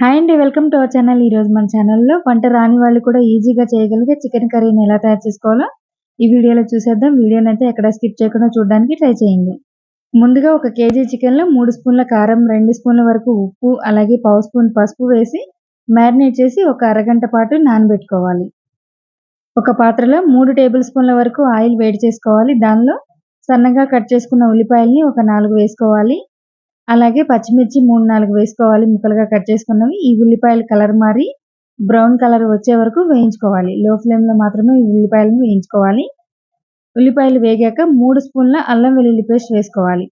Hi అండి welcome to our channel. ఈరోజు మన ఛానల్లో వంట రాని వాళ్ళు కూడా ఈజీగా చేయగలిగే చికెన్ కర్రీని ఎలా తయారు చేసుకోవాలో ఈ వీడియోలో చూసేద్దాం. వీడియోని అయితే ఎక్కడ స్కిప్ చేయకుండా చూడడానికి ట్రై చేయండి. ముందుగా ఒక కేజీ చికెన్లో మూడు స్పూన్ల కారం రెండు స్పూన్ల వరకు ఉప్పు అలాగే పావు స్పూన్ పసుపు వేసి మ్యారినేట్ చేసి ఒక అరగంట పాటు నానబెట్టుకోవాలి. ఒక పాత్రలో మూడు టేబుల్ స్పూన్ల వరకు ఆయిల్ వేడి చేసుకోవాలి. దానిలో సన్నగా కట్ చేసుకున్న ఉల్లిపాయల్ని ఒక నాలుగు వేసుకోవాలి. అలాగే పచ్చిమిర్చి మూడు నాలుగు వేసుకోవాలి. ముక్కలుగా కట్ చేసుకున్నవి. ఈ ఉల్లిపాయలు కలర్ మారి బ్రౌన్ కలర్ వచ్చే వరకు వేయించుకోవాలి. లో ఫ్లేమ్లో మాత్రమే ఈ ఉల్లిపాయలను వేయించుకోవాలి. ఉల్లిపాయలు వేగాక మూడు స్పూన్ల అల్లం వెల్లుల్లి పేస్ట్ వేసుకోవాలి.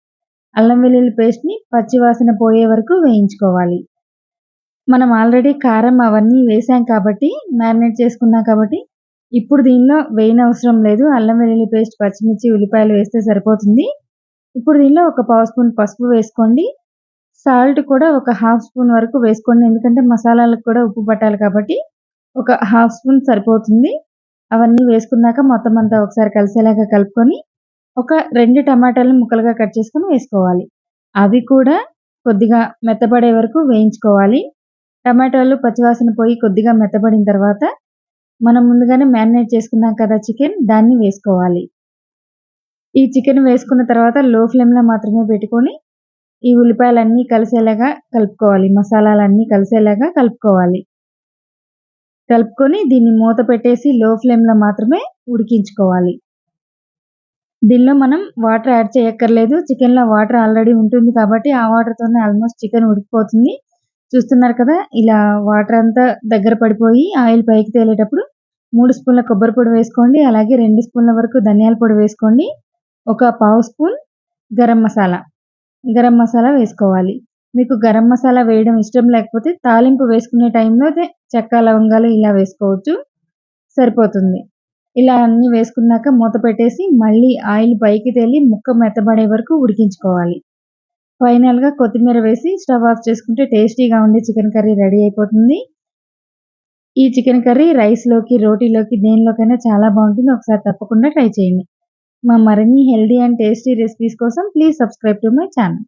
అల్లం వెల్లుల్లి పేస్ట్ని పచ్చివాసన పోయే వరకు వేయించుకోవాలి. మనం ఆల్రెడీ కారం అవన్నీ వేసాం కాబట్టి మ్యారినేట్ చేసుకున్నాం కాబట్టి ఇప్పుడు దీనిలో వేయనవసరం లేదు. అల్లం వెల్లుల్లి పేస్ట్ పచ్చిమిర్చి ఉల్లిపాయలు వేస్తే సరిపోతుంది. ఇప్పుడు దీనిలో ఒక పావు స్పూన్ పసుపు వేసుకోండి. సాల్ట్ కూడా ఒక హాఫ్ స్పూన్ వరకు వేసుకోండి. ఎందుకంటే మసాలాలకు కూడా ఉప్పు పట్టాలి కాబట్టి ఒక హాఫ్ స్పూన్ సరిపోతుంది. అవన్నీ వేసుకున్నాక మొత్తం అంతా ఒకసారి కలిసేలాగా కలుపుకొని ఒక రెండు టమాటాలను ముక్కలుగా కట్ చేసుకొని వేసుకోవాలి. అవి కూడా కొద్దిగా మెత్తబడే వరకు వేయించుకోవాలి. టమాటాలు పచ్చివాసన పోయి కొద్దిగా మెత్తబడిన తర్వాత మనం ముందుగానే మ్యారినేట్ చేసుకున్నాం కదా చికెన్ దాన్ని వేసుకోవాలి. ఈ చికెన్ వేసుకున్న తర్వాత లో ఫ్లేమ్లో మాత్రమే పెట్టుకొని ఈ ఉల్లిపాయలన్నీ కలిసేలాగా కలుపుకోవాలి. మసాలాలన్నీ కలిసేలాగా కలుపుకోవాలి. కలుపుకొని దీన్ని మూత పెట్టేసి లో ఫ్లేమ్లో మాత్రమే ఉడికించుకోవాలి. దీనిలో మనం వాటర్ యాడ్ చేయక్కర్లేదు. చికెన్లో వాటర్ ఆల్రెడీ ఉంటుంది కాబట్టి ఆ వాటర్తోనే ఆల్మోస్ట్ చికెన్ ఉడికిపోతుంది. చూస్తున్నారు కదా ఇలా వాటర్ అంతా దగ్గర పడిపోయి ఆయిల్ పైకి తేలేటప్పుడు మూడు స్పూన్ల కొబ్బరి పొడి వేసుకోండి. అలాగే రెండు స్పూన్ల వరకు ధనియాల పొడి వేసుకోండి. ఒక పావు స్పూన్ గరం మసాలా. గరం మసాలా వేసుకోవాలి. మీకు గరం మసాలా వేయడం ఇష్టం లేకపోతే తాలింపు వేసుకునే టైంలో చెక్క లవంగాలు ఇలా వేసుకోవచ్చు. సరిపోతుంది. ఇలా అన్నీ వేసుకున్నాక మూత పెట్టేసి మళ్ళీ ఆయిల్ పైకి తేలి ముక్క మెత్తబడే వరకు ఉడికించుకోవాలి. ఫైనల్గా కొత్తిమీర వేసి స్టవ్ ఆఫ్ చేసుకుంటే టేస్టీగా ఉండే చికెన్ కర్రీ రెడీ అయిపోతుంది. ఈ చికెన్ కర్రీ రైస్లోకి రోటీలోకి దేనిలోకైనా చాలా బాగుంటుంది. ఒకసారి తప్పకుండా ట్రై చేయండి. మా మరిన్ని హెల్దీ అండ్ టేస్టీ రెసిపీస్ కోసం please subscribe to my channel.